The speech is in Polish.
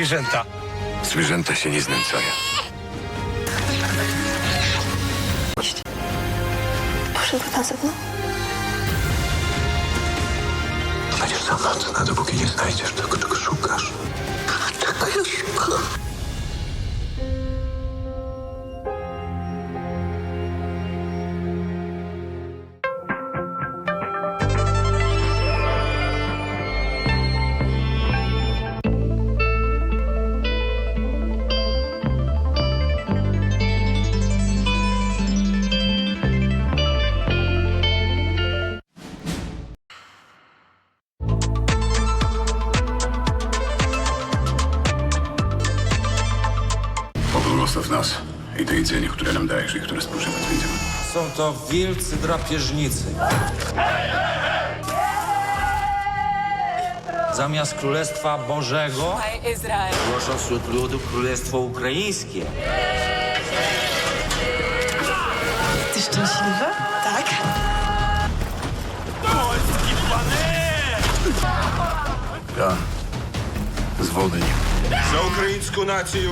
zwierzęta. Zwierzęta się nie znęcają. Poszedł na zewnątrz? Będziesz zamroczona, dopóki nie znajdziesz tego, czego szukasz. Pobłogosław nas i to jedzenie, które nam dajesz i które spożywać będziemy. Są to wielcy drapieżnicy. Zamiast Królestwa Bożego Słuchaj, Izrael. głoszą wśród ludu Królestwo Ukraińskie. Ty szczęśliwy? Tak. Ja z wody nie За українську націю